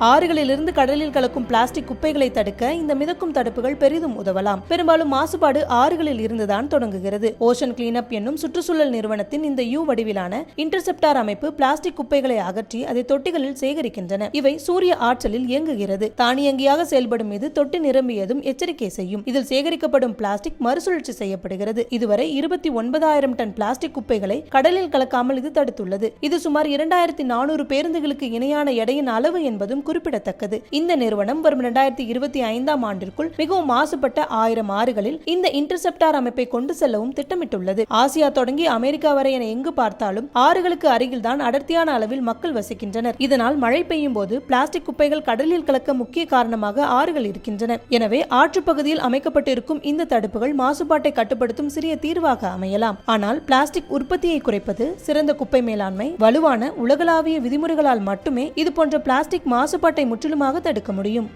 ஆறுகளிலிருந்து கடலில் கலக்கும் பிளாஸ்டிக் குப்பைகளை தடுக்க இந்த மிதக்கும் தடுப்புகள் பெரிதும் உதவலாம். பெரும்பாலும் மாசுபாடு ஆறுகளில் இருந்துதான் தொடங்குகிறது. ஓஷன் கிளீனப் என்னும் சுற்றுச்சூழல் நிறுவனத்தின் இந்த யூ வடிவிலான இன்டர்செப்டார் அமைப்பு பிளாஸ்டிக் குப்பைகளை அகற்றி அதை தொட்டிகளில் சேகரிக்கின்றன. இவை சூரிய ஆற்றலில் இயங்குகிறது. தானியங்கியாக செயல்படும் இது தொட்டி நிரம்பியதும் எச்சரிக்கை செய்யும். இதில் சேகரிக்கப்படும் பிளாஸ்டிக் மறுசுழற்சி செய்யப்படுகிறது. இதுவரை இருபத்தி ஒன்பதாயிரம் டன் பிளாஸ்டிக் குப்பைகளை கடலில் கலக்காமல் இது தடுத்துள்ளது. இது சுமார் இரண்டாயிரத்தி நானூறு பேருந்துகளுக்கு இணையான எடையின் அளவு என்பதும் குறிப்பிடத்தக்கது. இந்த நிறுவனம் வரும் இரண்டாயிரத்தி இருபத்தி ஐந்தாம் ஆண்டிற்குள் மிகவும் மாசுபட்ட ஆயிரம் ஆறுகளில் இந்த இன்டர்செப்டார் அமைப்பை கொண்டு செல்லவும் திட்டமிட்டுள்ளது. ஆசியா தொடங்கி அமெரிக்கா வரை என எங்கு பார்த்தாலும் ஆறுகளுக்கு அருகில்தான் அடர்த்தியான அளவில் மக்கள் வசிக்கின்றனர். இதனால் மழை பெய்யும் போது பிளாஸ்டிக் குப்பைகள் கடலில் கலக்க முக்கிய காரணமாக ஆறுகள் இருக்கின்றன. எனவே ஆற்றுப்பகுதியில் அமைக்கப்பட்டிருக்கும் இந்த தடுப்புகள் மாசுபாட்டை கட்டுப்படுத்தும் சிறிய தீர்வாக அமையலாம். ஆனால் பிளாஸ்டிக் உற்பத்தியை குறைப்பது சிறந்த குப்பை மேலாண்மை வலுவான உலகளாவிய விதிமுறைகளால் மட்டுமே இதுபோன்ற பிளாஸ்டிக் மாசு மாசுபாட்டை முற்றிலுமாக தடுக்க முடியும்.